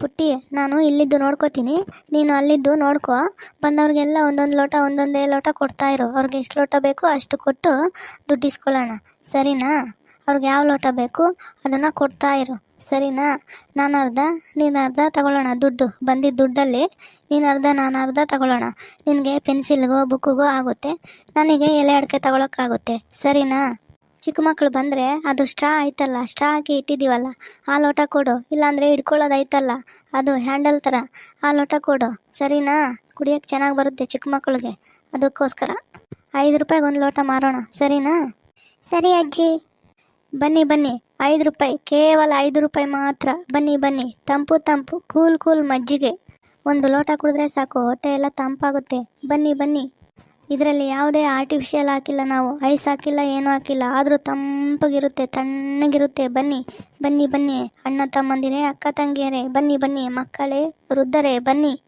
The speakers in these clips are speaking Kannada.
ಪುಟ್ಟಿ, ನಾನು ಇಲ್ಲಿದ್ದು ನೋಡ್ಕೋತೀನಿ. ನೀನು ಅಲ್ಲಿದ್ದು ನೋಡ್ಕೊ. ಬಂದವ್ರಿಗೆಲ್ಲ ಒಂದೊಂದು ಲೋಟ, ಒಂದೊಂದೇ ಲೋಟ ಕೊಡ್ತಾ ಇರು. ಅವ್ರಿಗೆ ಎಷ್ಟು ಲೋಟ ಬೇಕೋ ಅಷ್ಟು ಕೊಟ್ಟು ದುಡ್ಡು ಇಸ್ಕೊಳ್ಳೋಣ. ಸರಿನಾ? ಅವ್ರಿಗೆ ಯಾವ ಲೋಟ ಬೇಕು ಅದನ್ನು ಕೊಡ್ತಾ ಇರು. ಸರಿನಾ? ನಾನು ಅರ್ಧ, ನೀನು ಅರ್ಧ ತಗೊಳ್ಳೋಣ ದುಡ್ಡು. ಬಂದಿದ್ದ ದುಡ್ಡಲ್ಲಿ ನೀನು ಅರ್ಧ, ನಾನು ಅರ್ಧ ತಗೊಳ್ಳೋಣ. ನಿನಗೆ ಪೆನ್ಸಿಲ್ಗೋ ಬುಕ್ಕಿಗೋ ಆಗುತ್ತೆ. ನನಗೆ ಎಲೆ ಅಡಿಕೆ ತಗೊಳಕ್ಕಾಗುತ್ತೆ. ಸರಿನಾ? ಚಿಕ್ಕ ಮಕ್ಕಳು ಬಂದರೆ ಅದು ಸ್ಟ್ರಾ ಆಯ್ತಲ್ಲ ಸ್ಟ್ರಾ ಹಾಕಿ ಇಟ್ಟಿದ್ದೀವಲ್ಲ ಆ ಲೋಟ ಕೊಡು. ಇಲ್ಲಾಂದರೆ ಹಿಡ್ಕೊಳ್ಳೋದೈತಲ್ಲ ಅದು ಹ್ಯಾಂಡಲ್ ಥರ ಆ ಲೋಟ ಕೊಡು. ಸರಿನಾ? ಕುಡಿಯೋಕ್ಕೆ ಚೆನ್ನಾಗಿ ಬರುತ್ತೆ ಚಿಕ್ಕ ಮಕ್ಕಳಿಗೆ ಅದಕ್ಕೋಸ್ಕರ ಐದು ರೂಪಾಯಿಗೆ ಒಂದು ಲೋಟ ಮಾರೋಣ. ಸರಿನಾ? ಸರಿ ಅಜ್ಜಿ. ಬನ್ನಿ ಬನ್ನಿ. ಐದು ರೂಪಾಯಿ ಕೇವಲ ಐದು ರೂಪಾಯಿ ಮಾತ್ರ. ಬನ್ನಿ ಬನ್ನಿ. ತಂಪು ತಂಪು ಕೂಲ್ ಕೂಲ್ ಮಜ್ಜಿಗೆ. ಒಂದು ಲೋಟ ಕುಡಿದ್ರೆ ಸಾಕು ಹೊಟ್ಟೆ ಎಲ್ಲ ತಂಪಾಗುತ್ತೆ. ಬನ್ನಿ ಬನ್ನಿ. ಇದರಲ್ಲಿ ಯಾವುದೇ ಆರ್ಟಿಫಿಷಿಯಲ್ ಹಾಕಿಲ್ಲ ನಾವು ಐಸ್ ಹಾಕಿಲ್ಲ ಏನೂ ಹಾಕಿಲ್ಲ. ಆದರೂ ತಂಪಾಗಿರುತ್ತೆ ತಣ್ಣಗಿರುತ್ತೆ. ಬನ್ನಿ ಬನ್ನಿ ಬನ್ನಿ. ಅಣ್ಣ ತಮ್ಮಂದಿರೇ ಅಕ್ಕ ತಂಗಿಯರೇ ಬನ್ನಿ ಬನ್ನಿ. ಮಕ್ಕಳೇ ವೃದ್ಧರೇ ಬನ್ನಿ.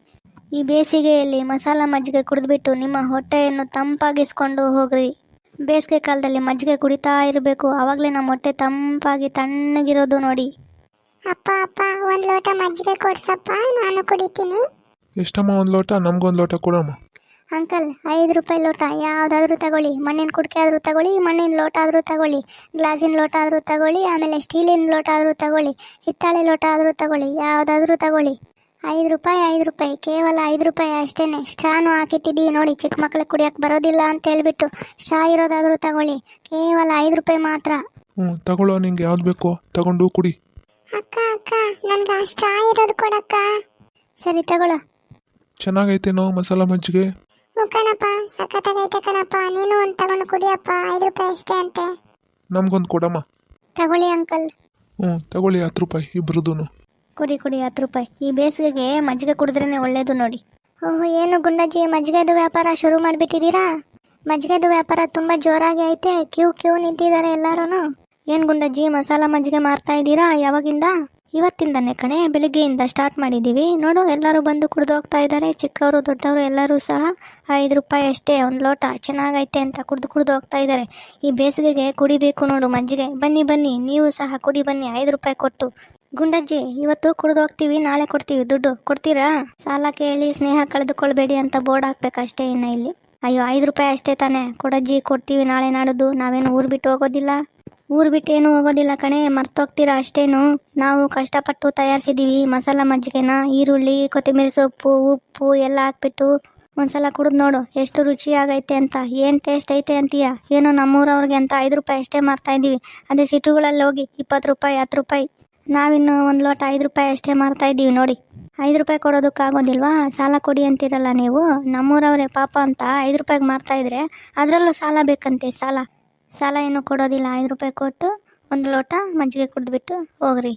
ಈ ಬೇಸಿಗೆಯಲ್ಲಿ ಮಸಾಲ ಮಜ್ಜಿಗೆ ಕುಡಿದ್ಬಿಟ್ಟು ನಿಮ್ಮ ಹೊಟ್ಟೆಯನ್ನು ತಂಪಾಗಿಸ್ಕೊಂಡು ಹೋಗ್ರಿ. ಬೇಸಿಗೆ ಕಾಲದಲ್ಲಿ ಮಜ್ಜಿಗೆ ಕುಡಿತಾ ಇರಬೇಕು. ಆವಾಗಲೇ ನಮ್ಮ ಹೊಟ್ಟೆ ತಂಪಾಗಿ ತಣ್ಣಗಿರೋದು ನೋಡಿ. ಅಪ್ಪ ಅಪ್ಪ ಒಂದು ಲೋಟ ಮಜ್ಜಿಗೆ ಕೊಡ್ಸಪ್ಪ. ನಾನು ಕುಡಿತೀನಿ. ಎಷ್ಟಮ್ಮ ಒಂದು ಲೋಟ? ನಮ್ಗೊಂದು ಲೋಟ ಕೊಡಮ್ಮ. ಅಂಕಲ್ ಐದು ರೂಪಾಯಿ ಲೋಟ. ಯಾವುದಾದ್ರೂ ತಗೊಳ್ಳಿ. ಮಣ್ಣಿನ ಕುಡಿಕೆ ಆದರೂ ತಗೊಳ್ಳಿ ಮಣ್ಣಿನ ಲೋಟ ಆದರೂ ತಗೊಳ್ಳಿ. ಗ್ಲಾಸಿನ ಲೋಟ ಆದರೂ ತಗೊಳ್ಳಿ ಆಮೇಲೆ ಸ್ಟೀಲಿನ ಲೋಟ ಆದರೂ ತಗೊಳ್ಳಿ. ಹಿತ್ತಾಳೆ ಲೋಟ ಆದರೂ ತಗೊಳ್ಳಿ. ಯಾವುದಾದ್ರೂ ತಗೊಳ್ಳಿ. ಐದು ರೂಪಾಯಿ ಐದು ರೂಪಾಯಿ. ಕೇವಲ ಐದು ರೂಪಾಯಿ ಅಷ್ಟೇ ಸ್ಟ್ರಾನು ಹಾಕಿಟ್ಟಿದ್ದೀವಿ ನೋಡಿ. ಚಿಕ್ಕ ಮಕ್ಳಿಗೆ ಕುಡಿಯೋಕೆ ಬರೋದಿಲ್ಲ ಅಂತ ಹೇಳ್ಬಿಟ್ಟು ಸ್ಟ್ರಾ ಇರೋದಾದರೂ ತಗೊಳ್ಳಿ. ಕೇವಲ ಐದು ರೂಪಾಯಿ ಮಾತ್ರ. ಹ್ಞೂ ತಗೊಳ್ಳೋ ನಿಂಗೆ ಯಾವ್ದು ಬೇಕೋ ತಗೊಂಡು ಕುಡಿ. ಅಕ್ಕ ಅಕ್ಕ ನನಗೆ ಆ ಸ್ಟ್ರಾ ಇರೋದು ಕೊಡಕ್ಕ. ಸರಿ ತಗೊಳ್ಳೋ. ಚೆನ್ನಾಗೈತೇನೋ ಮಸಾಲ ಮಜ್ಜಿಗೆ. ಕಣಪ್ಪ ಸಖತ್ತಾಗೈತೆ ಕಣಪ್ಪ. ನೀನು ಒಂದು ತಗೊಂಡು ಕುಡಿಯಪ್ಪ ಐದು ರೂಪಾಯಿ ಅಷ್ಟೇ ಅಂತೆ. ನಮ್ಗೊಂದು ಕೊಡಮ್ಮ. ತಗೊಳ್ಳಿ ಅಂಕಲ್. ಹ್ಞೂ ತಗೊಳ್ಳಿ ಹತ್ತು ರೂಪಾಯಿ ಇಬ್ರದ್ದು ಕುಡಿ ಕುಡಿ ಹತ್ತು ರೂಪಾಯಿ. ಈ ಬೇಸಿಗೆಗೆ ಮಜ್ಜಿಗೆ ಕುಡಿದ್ರೇ ಒಳ್ಳೇದು ನೋಡಿ. ಓಹ್ ಏನು ಗುಂಡಜ್ಜಿ ಮಜ್ಜಿಗೆದು ವ್ಯಾಪಾರ ಶುರು ಮಾಡಿಬಿಟ್ಟಿದ್ದೀರಾ? ಮಜ್ಜಿಗೆದು ವ್ಯಾಪಾರ ತುಂಬ ಜೋರಾಗಿ ಐತೆ. ಕ್ಯೂ ಕ್ಯೂ ನಿಂತಿದ್ದಾರೆ ಎಲ್ಲರೂ ಏನು ಗುಂಡಜ್ಜಿ ಮಸಾಲ ಮಜ್ಜಿಗೆ ಮಾರ್ತಾ ಇದ್ದೀರಾ ಯಾವಾಗಿಂದ? ಇವತ್ತಿಂದನೇ ಕಣೆ ಬೆಳಿಗ್ಗೆಯಿಂದ ಸ್ಟಾರ್ಟ್ ಮಾಡಿದ್ದೀವಿ. ನೋಡು, ಎಲ್ಲರೂ ಬಂದು ಕುಡಿದು ಹೋಗ್ತಾ ಇದ್ದಾರೆ. ಚಿಕ್ಕವರು, ದೊಡ್ಡವರು ಎಲ್ಲರೂ ಸಹ ಐದು ರೂಪಾಯಿ ಅಷ್ಟೇ, ಒಂದು ಲೋಟ ಚೆನ್ನಾಗೈತೆ ಅಂತ ಕುಡಿದು ಕುಡಿದು ಹೋಗ್ತಾ ಇದ್ದಾರೆ. ಈ ಬೇಸಿಗೆಗೆ ಕುಡಿಬೇಕು ನೋಡು ಮಜ್ಜಿಗೆ ಬನ್ನಿ ಬನ್ನಿ, ನೀವು ಸಹ ಕುಡಿ ಬನ್ನಿ, ಐದು ರೂಪಾಯಿ ಕೊಟ್ಟು. ಗುಂಡಜ್ಜಿ, ಇವತ್ತು ಕುಡಿದು ಹೋಗ್ತೀವಿ, ನಾಳೆ ಕೊಡ್ತೀವಿ ದುಡ್ಡು. ಕೊಡ್ತೀರಾ? ಸಾಲ ಕೇಳಿ, ಸ್ನೇಹ ಕಳೆದುಕೊಳ್ಬೇಡಿ ಅಂತ ಬೋರ್ಡ್ ಹಾಕ್ಬೇಕಷ್ಟೇ ಇನ್ನು ಇಲ್ಲಿ. ಅಯ್ಯೋ, ಐದು ರೂಪಾಯಿ ಅಷ್ಟೇ ತಾನೇ. ಕೊಡಜ್ಜಿ, ಕೊಡ್ತೀವಿ, ನಾಳೆ ನಾಡಿದ್ದು. ನಾವೇನು ಊರು ಬಿಟ್ಟು ಹೋಗೋದಿಲ್ಲ? ಊರು ಬಿಟ್ಟು ಏನು ಹೋಗೋದಿಲ್ಲ ಕಣೆ. ಮರ್ತೋಗ್ತೀರಾ ಅಷ್ಟೇನು? ನಾವು ಕಷ್ಟಪಟ್ಟು ತಯಾರಿಸಿದ್ದೀವಿ ಮಸಾಲ ಮಜ್ಜಿಗೆನ, ಈರುಳ್ಳಿ, ಕೊತ್ತಂಬರಿ ಸೊಪ್ಪು, ಉಪ್ಪು ಎಲ್ಲ ಹಾಕ್ಬಿಟ್ಟು ಒಂದ್ಸಲ ಕುಡಿದು ನೋಡು, ಎಷ್ಟು ರುಚಿಯಾಗೈತೆ ಅಂತ. ಏನು ಟೇಸ್ಟ್ ಐತೆ ಅಂತೀಯ? ಏನೋ ನಮ್ಮೂರವ್ರಿಗೆ ಅಂತ ಐದು ರೂಪಾಯಿ ಅಷ್ಟೇ ಮಾರ್ತಾ ಇದ್ದೀವಿ ಅದೇ ಸಿಟಿಗಳಲ್ಲಿ ಹೋಗಿ ಇಪ್ಪತ್ತು ರೂಪಾಯಿ, ಹತ್ತು ರೂಪಾಯಿ ನಾವಿನ್ನು ಒಂದು ಲೋಟ ಐದು ರೂಪಾಯಿ ಅಷ್ಟೇ ಮಾರ್ತಾ ಇದ್ದೀವಿ ನೋಡಿ. ಐದು ರೂಪಾಯಿ ಕೊಡೋದಕ್ಕಾಗೋದಿಲ್ವಾ ಸಾಲ ಕೊಡಿ ಅಂತೀರಲ್ಲ ನೀವು? ನಮ್ಮೂರವರೇ ಪಾಪ ಅಂತ ಐದು ರೂಪಾಯಿಗೆ ಮಾರ್ತಾ ಇದ್ರೆ ಅದರಲ್ಲೂ ಸಾಲ ಬೇಕಂತೆ ಸಾಲ. ಸಾಲ ಏನು ಕೊಡೋದಿಲ್ಲ, ಐದು ರೂಪಾಯಿ ಕೊಟ್ಟು ಒಂದು ಲೋಟ ಮಜ್ಜಿಗೆ ಕುಡಿದ್ಬಿಟ್ಟು ಹೋಗ್ರಿ.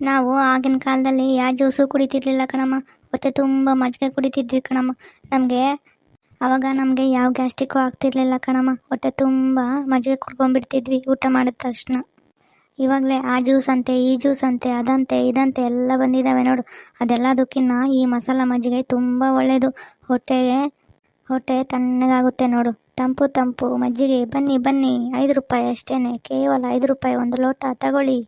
ನಾವು ಆಗಿನ ಕಾಲದಲ್ಲಿ ಯಾವ ಜ್ಯೂಸು ಕುಡಿತಿರ್ಲಿಲ್ಲ ಕಣಮ್ಮ. ಹೊಟ್ಟೆ ತುಂಬ ಮಜ್ಜಿಗೆ ಕುಡಿತಿದ್ವಿ ಕಣಮ್ಮ. ನಮಗೆ ಆವಾಗ ನಮಗೆ ಯಾವ ಗ್ಯಾಸ್ಟಿಕ್ಕು ಆಗ್ತಿರ್ಲಿಲ್ಲ ಕಣಮ್ಮ. ಹೊಟ್ಟೆ ತುಂಬ ಮಜ್ಜಿಗೆ ಕುಡ್ಕೊಂಡ್ಬಿಡ್ತಿದ್ವಿ ಊಟ ಮಾಡಿದ ತಕ್ಷಣ. ಇವಾಗಲೇ ಆ ಜ್ಯೂಸ್ ಅಂತೆ, ಈ ಜ್ಯೂಸ್ ಅಂತೆ, ಅದಂತೆ, ಇದಂತೆ ಎಲ್ಲ ಬಂದಿದ್ದಾವೆ ನೋಡು. ಅದೆಲ್ಲದಕ್ಕಿನ್ನ ಈ ಮಸಾಲ ಮಜ್ಜಿಗೆ ತುಂಬ ಒಳ್ಳೆಯದು ಹೊಟ್ಟೆಗೆ ಹೊಟ್ಟೆ ತಣ್ಣಗಾಗುತ್ತೆ ನೋಡು. ತಂಪು ತಂಪು ಮಜ್ಜಿಗೆ. ಬನ್ನಿ ಬನ್ನಿ. ಐದು ರೂಪಾಯಿ ಅಷ್ಟೇ ಕೇವಲ ಐದು ರೂಪಾಯಿ ಒಂದು ಲೋಟ ತಗೊಳ್ಳಿ.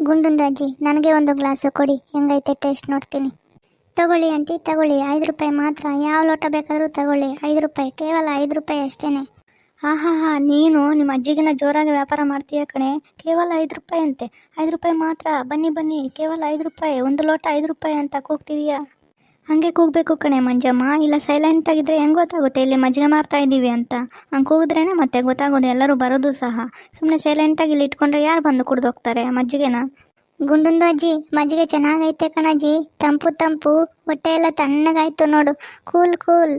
ಗುಂಡುಂದಾಜಿ, ನನಗೆ ಒಂದು ಗ್ಲಾಸು ಕೊಡಿ. ಹೆಂಗೈತೆ ಟೇಸ್ಟ್ ನೋಡ್ತೀನಿ. ತಗೊಳ್ಳಿ ಆಂಟಿ, ತಗೊಳ್ಳಿ. ಐದು ರೂಪಾಯಿ ಮಾತ್ರ. ಯಾವ ಲೋಟ ಬೇಕಾದರೂ ತಗೊಳ್ಳಿ. ಐದು ರೂಪಾಯಿ, ಕೇವಲ ಐದು ರೂಪಾಯಿ ಅಷ್ಟೇ ಹಾ ಹಾ ಹಾ, ನೀನು ನಿಮ್ಮ ಅಜ್ಜಿಗಿನ ಜೋರಾಗಿ ವ್ಯಾಪಾರ ಮಾಡ್ತೀಯ ಕಣೆ? ಕೇವಲ ಐದು ರೂಪಾಯಿ ಅಂತೆ. ಐದು ರೂಪಾಯಿ ಮಾತ್ರ. ಬನ್ನಿ ಬನ್ನಿ. ಕೇವಲ ಐದು ರೂಪಾಯಿ. ಒಂದು ಲೋಟ ಐದು ರೂಪಾಯಿ ಅಂತ ಕೂಗ್ತಿದೀಯಾ? ಹಂಗೆ ಕೂಗಬೇಕು ಕಣೆ ಮಂಜಮ್ಮ. ಇಲ್ಲ ಸೈಲೆಂಟ್ ಆಗಿದ್ರೆ ಹೆಂಗೆ ಗೊತ್ತಾಗುತ್ತೆ? ಇಲ್ಲಿ ಮಜ್ಜಿಗೆ ಮಾರ್ತಾ ಇದ್ದೀವಿ ಅಂತ. ಹಂಗೆ ಕೂಗಿದ್ರೇನೆ ಮತ್ತೆ ಗೊತ್ತಾಗೋದು. ಎಲ್ಲರೂ ಬರೋದು ಸಹ. ಸುಮ್ಮನೆ ಸೈಲೆಂಟಾಗಿ ಇಲ್ಲಿ ಇಟ್ಕೊಂಡ್ರೆ ಯಾರು ಬಂದು ಕುಡ್ದು ಹೋಗ್ತಾರೆ ಮಜ್ಜಿಗೆನ? ಗುಂಡುಂದು ಅಜ್ಜಿ, ಮಜ್ಜಿಗೆ ಚೆನ್ನಾಗೈತೆ ಕಣಜ್ಜಿ. ತಂಪು ತಂಪು. ಹೊಟ್ಟೆ ಎಲ್ಲ ತಣ್ಣಗಾಯ್ತು ನೋಡು. Cool cool.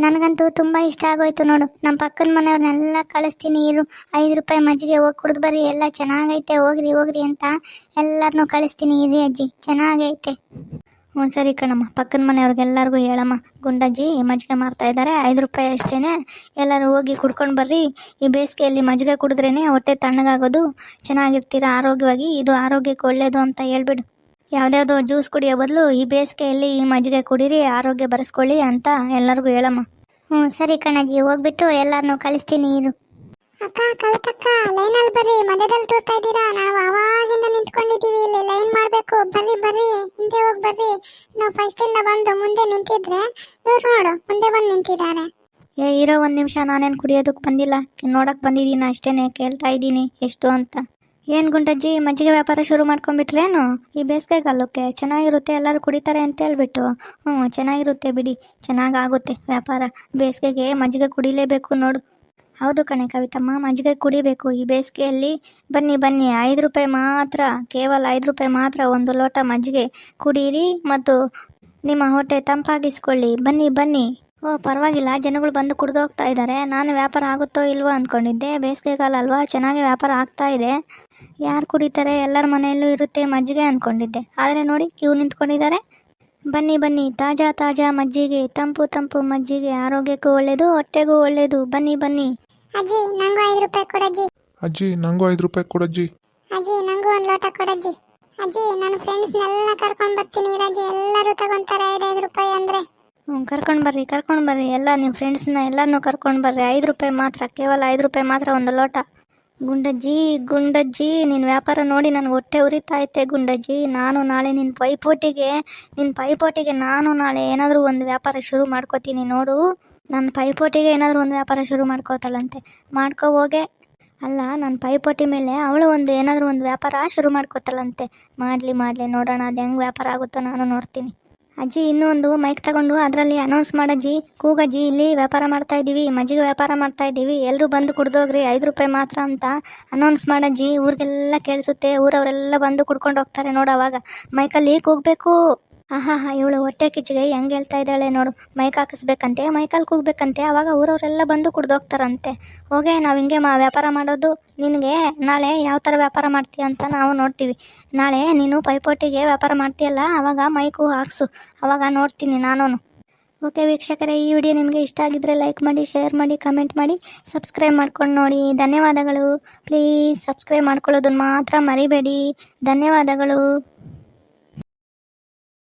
ನನಗಂತೂ ತುಂಬ ಇಷ್ಟ ಆಗೋಯ್ತು ನೋಡು. ನಮ್ಮ ಪಕ್ಕದ ಮನೆಯವ್ರನ್ನೆಲ್ಲ ಕಳಿಸ್ತೀನಿ, ಇರು. ಐದು ರೂಪಾಯಿ ಮಜ್ಜಿಗೆ ಹೋಗಿ ಕುಡಿದು ಬರ್ರಿ, ಎಲ್ಲ ಚೆನ್ನಾಗೈತೆ, ಹೋಗ್ರಿ ಹೋಗ್ರಿ ಅಂತ ಎಲ್ಲರನ್ನೂ ಕಳಿಸ್ತೀನಿ, ಇರಿ ಅಜ್ಜಿ. ಚೆನ್ನಾಗೈತೆ. ಹ್ಞೂ ಸರಿ ಕಣಮ್ಮ. ಪಕ್ಕದ ಮನೆಯವ್ರಿಗೆಲ್ಲರಿಗೂ ಹೇಳಮ್ಮ. ಗುಂಡಜ್ಜಿ ಮಜ್ಜಿಗೆ ಮಾರ್ತಾ ಇದ್ದಾರೆ ಐದು ರೂಪಾಯಿ ಅಷ್ಟೇ ಎಲ್ಲರೂ ಹೋಗಿ ಕುಡ್ಕೊಂಡು ಬರ್ರಿ. ಈ ಬೇಸಿಗೆಯಲ್ಲಿ ಮಜ್ಜಿಗೆ ಕುಡಿದ್ರೇ ಹೊಟ್ಟೆ ತಣ್ಣಗಾಗೋದು. ಚೆನ್ನಾಗಿರ್ತೀರ ಆರೋಗ್ಯವಾಗಿ? ಇದು ಆರೋಗ್ಯಕ್ಕೆ ಒಳ್ಳೆಯದು ಅಂತ ಹೇಳ್ಬಿಡು. ಯಾವುದ್ಯಾವುದೋ ಜ್ಯೂಸ್ ಕುಡಿಯೋ ಬದಲು ಈ ಬೇಸಿಗೆಯಲ್ಲಿ ಈ ಮಜ್ಜಿಗೆ ಕುಡೀರಿ ಆರೋಗ್ಯ ಬರೆಸ್ಕೊಳ್ಳಿ ಅಂತ ಎಲ್ಲರಿಗೂ ಹೇಳಮ್ಮ. ಹ್ಞೂ ಸರಿ ಕಣಜ್ಜಿ ಹೋಗ್ಬಿಟ್ಟು ಎಲ್ಲರನ್ನೂ ಕಳಿಸ್ತೀನಿ ಇರು. ಅಕ್ಕ ಕವಿತಕ್ಕ ಲೈನಲ್ಲಿ ಬರ್ರಿ ಮಧ್ಯದಲ್ಲಿ ತೋರ್ತಾ ಇದ್ದೀರಾ? ನಾವು ಅವಾಗಿಂದ ನಿಂತ್ಕೊಂಡಿದ್ದೀವಿ ಇಲ್ಲಿ ಲೈನ್ ಮಾಡಬೇಕು. ಬರ್ರಿ ಬರ್ರಿ ಹಿಂದೆ ಹೋಗಿ ಬರ್ರಿ. ನಾವು ಫಸ್ಟ್ ಇಂದ ಬಂದು ಮುಂದೆ ನಿಂತಿದ್ರೆ ಇವ್ರು ನೋಡು ಮುಂದೆ ಬಂದು ನಿಂತಿದ್ದಾರೆ. ಏ ಇರೋ ಒಂದು ನಿಮಿಷ ನಾನೇನು ಕುಡಿಯೋದಕ್ಕೆ ಬಂದಿಲ್ಲ. ನೋಡಕ್ಕೆ ಬಂದಿದ್ದೀನಿ ಅಷ್ಟೇನೆ ಕೇಳ್ತಾ ಇದ್ದೀನಿ ಎಷ್ಟು ಅಂತ. ಏನು ಗುಂಡಜ್ಜಿ ಮಜ್ಜಿಗೆ ವ್ಯಾಪಾರ ಶುರು ಮಾಡ್ಕೊಂಡ್ಬಿಟ್ರೇನು ಈ ಬೇಸಿಗೆಗಾಲಕ್ಕೆ ಚೆನ್ನಾಗಿರುತ್ತೆ, ಎಲ್ಲರೂ ಕುಡಿತಾರೆ ಅಂತ ಹೇಳ್ಬಿಟ್ಟು. ಹ್ಞೂ, ಚೆನ್ನಾಗಿರುತ್ತೆ ಬಿಡಿ, ಚೆನ್ನಾಗಾಗುತ್ತೆ ವ್ಯಾಪಾರ. ಬೇಸಿಗೆಗೆ ಮಜ್ಜಿಗೆ ಕುಡಿಲೇಬೇಕು ನೋಡು. ಹೌದು ಕಣೆ ಕವಿತಮ್ಮ, ಮಜ್ಜಿಗೆ ಕುಡಿಬೇಕು. ಈ ಬೇಸಿಗೆಯಲ್ಲಿ ಬನ್ನಿ ಬನ್ನಿ, ಐದು ರೂಪಾಯಿ ಮಾತ್ರ, ಕೇವಲ ಐದು ರೂಪಾಯಿ ಮಾತ್ರ ಒಂದು ಲೋಟ ಮಜ್ಜಿಗೆ ಕುಡೀರಿ ಮತ್ತು ನಿಮ್ಮ ಹೊಟ್ಟೆ ತಂಪಾಗಿಸ್ಕೊಳ್ಳಿ. ಬನ್ನಿ ಬನ್ನಿ. ಓ ಪರವಾಗಿಲ್ಲ. ಜನಗಳು ಬಂದು ಕುಡ್ದು ಹೋಗ್ತಾ ಇದ್ದಾರೆ. ನಾನು ವ್ಯಾಪಾರ ಆಗುತ್ತೋ ಇಲ್ವೋ ಅಂದ್ಕೊಂಡಿದ್ದೆ. ಬೇಸಿಗೆ ಕಾಲ ಅಲ್ವಾ? ಚೆನ್ನಾಗಿ ವ್ಯಾಪಾರ ಆಗ್ತಾ ಇದೆ. ಯಾರು ಕುಡಿತಾರೆ? ಎಲ್ಲರ ಮನೆಯಲ್ಲೂ ಇರುತ್ತೆ ಮಜ್ಜಿಗೆ ಅಂದ್ಕೊಂಡಿದ್ದೆ. ಆದರೆ ನೋಡಿ ಕ್ಯೂ ನಿಂತ್ಕೊಂಡಿದ್ದಾರೆ. ಬನ್ನಿ ಬನ್ನಿ. ತಾಜಾ ತಾಜಾ ಮಜ್ಜಿಗೆ. ತಂಪು ತಂಪು ಮಜ್ಜಿಗೆ. ಆರೋಗ್ಯಕ್ಕೂ ಒಳ್ಳೆಯದು ಹೊಟ್ಟೆಗೂ ಒಳ್ಳೆಯದು ಬನ್ನಿ ಬನ್ನಿ. ಅಜ್ಜಿ ನಂಗೂ ಐದು ರೂಪಾಯಿ ಕೊಡಜ್ಜಿ ಅಜ್ಜಿ. ನಂಗೂ ಐದು ರೂಪಾಯಿ ಕೊಡಜ್ಜಿ ಅಜ್ಜಿ. ನಂಗೂ ಒಂದು ಲೋಟ ಕೊಡಜ್ಜಿ ಅಜ್ಜಿ. ನನ್ನ ಫ್ರೆಂಡ್ಸ್ನೆಲ್ಲ ಕರ್ಕೊಂಡು ಬರ್ತೀನಿ. ಇರಜ್ಜಿ ಎಲ್ಲರೂ ತಗೊಂತಾರೆ ಐದೈದು ರೂಪಾಯಿ ಅಂದ್ರೆ. ಹ್ಞೂ ಕರ್ಕೊಂಡು ಬರ್ರಿ ಕರ್ಕೊಂಡು ಬರ್ರಿ. ಎಲ್ಲ ನಿಮ್ಮ ಫ್ರೆಂಡ್ಸ್ನ ಎಲ್ಲನೂ ಕರ್ಕೊಂಡು ಬರ್ರಿ. ಐದು ರೂಪಾಯಿ ಮಾತ್ರ, ಕೇವಲ ಐದು ರೂಪಾಯಿ ಮಾತ್ರ ಒಂದು ಲೋಟ. ಗುಂಡಜ್ಜಿ ಗುಂಡಜ್ಜಿ ನಿನ್ನ ವ್ಯಾಪಾರ ನೋಡಿ ನನಗೆ ಹೊಟ್ಟೆ ಉರಿತಾ ಗುಂಡಜ್ಜಿ. ನಾನು ನಾಳೆ ನಿನ್ನ ಪೈಪೋಟಿಗೆ ನಿನ್ನ ಪೈಪೋಟಿಗೆ ನಾನು ನಾಳೆ ಏನಾದರೂ ಒಂದು ವ್ಯಾಪಾರ ಶುರು ಮಾಡ್ಕೋತೀನಿ ನೋಡು. ನನ್ನ ಪೈಪೋಟಿಗೆ ಏನಾದರೂ ಒಂದು ವ್ಯಾಪಾರ ಶುರು ಮಾಡ್ಕೋತಾಳಂತೆ. ಮಾಡ್ಕೋ ಹೋಗೆ. ಅಲ್ಲ ನನ್ನ ಪೈಪೋಟಿ ಮೇಲೆ ಅವಳು ಒಂದು ಏನಾದರೂ ಒಂದು ವ್ಯಾಪಾರ ಶುರು ಮಾಡ್ಕೋತಾಳಂತೆ. ಮಾಡಲಿ ಮಾಡಲಿ, ನೋಡೋಣ. ಅದು ಹೆಂಗೆ ವ್ಯಾಪಾರ ಆಗುತ್ತೋ ನಾನು ನೋಡ್ತೀನಿ. ಅಜ್ಜಿ ಇನ್ನೂ ಒಂದು ಮೈಕ್ ತಗೊಂಡು ಅದರಲ್ಲಿ ಅನೌನ್ಸ್ ಮಾಡಜ್ಜಿ ಕೂಗಜ್ಜಿ, ಇಲ್ಲಿ ವ್ಯಾಪಾರ ಮಾಡ್ತಾ ಇದ್ದೀವಿ. ಮಜ್ಜಿಗೆ ವ್ಯಾಪಾರ ಮಾಡ್ತಾ ಇದ್ದೀವಿ. ಎಲ್ಲರೂ ಬಂದು ಕುಡ್ದೋಗ್ರಿ, ಐದು ರೂಪಾಯಿ ಮಾತ್ರ ಅಂತ ಅನೌನ್ಸ್ ಮಾಡಜ್ಜಿ ಊರಿಗೆಲ್ಲ ಕೇಳಿಸುತ್ತೆ. ಊರವರೆಲ್ಲ ಬಂದು ಕುಡ್ಕೊಂಡು ಹೋಗ್ತಾರೆ ನೋಡು ಅವಾಗ. ಮೈಕಲ್ಲಿ ಕೂಗಬೇಕು. ಆಹಾ ಹಾ ಇವಳು ಹೊಟ್ಟೆ ಕಿಚ್ಚಿಗೆ ಹೆಂಗೆ ಹೇಳ್ತಾ ಇದ್ದಾಳೆ ನೋಡು. ಮೈಕ್ ಹಾಕಿಸ್ಬೇಕಂತೆ ಮೈಕಲ್ಲಿ ಕೂಗ್ಬೇಕಂತೆ. ಅವಾಗ ಊರವರೆಲ್ಲ ಬಂದು ಕುಡ್ದೋಗ್ತಾರಂತೆ. ಹೋಗೆ, ನಾವು ಹಿಂಗೆ ಮಾ ವ್ಯಾಪಾರ ಮಾಡೋದು. ನಿನಗೆ ನಾಳೆ ಯಾವ ಥರ ವ್ಯಾಪಾರ ಮಾಡ್ತೀಯ ಅಂತ ನಾವು ನೋಡ್ತೀವಿ. ನಾಳೆ ನೀನು ಪೈಪೋಟಿಗೆ ವ್ಯಾಪಾರ ಮಾಡ್ತೀಯಲ್ಲ, ಅವಾಗ ಮೈಕು ಹಾಕ್ಸು. ಅವಾಗ ನೋಡ್ತೀನಿ ನಾನು ಓಕೆ ವೀಕ್ಷಕರೇ, ಈ ವಿಡಿಯೋ ನಿಮಗೆ ಇಷ್ಟ ಆಗಿದ್ದರೆ ಲೈಕ್ ಮಾಡಿ, ಶೇರ್ ಮಾಡಿ, ಕಮೆಂಟ್ ಮಾಡಿ, ಸಬ್ಸ್ಕ್ರೈಬ್ ಮಾಡ್ಕೊಂಡು ನೋಡಿ. ಧನ್ಯವಾದಗಳು. ಪ್ಲೀಸ್ ಸಬ್ಸ್ಕ್ರೈಬ್ ಮಾಡ್ಕೊಳ್ಳೋದನ್ನು ಮಾತ್ರ ಮರಿಬೇಡಿ. ಧನ್ಯವಾದಗಳು.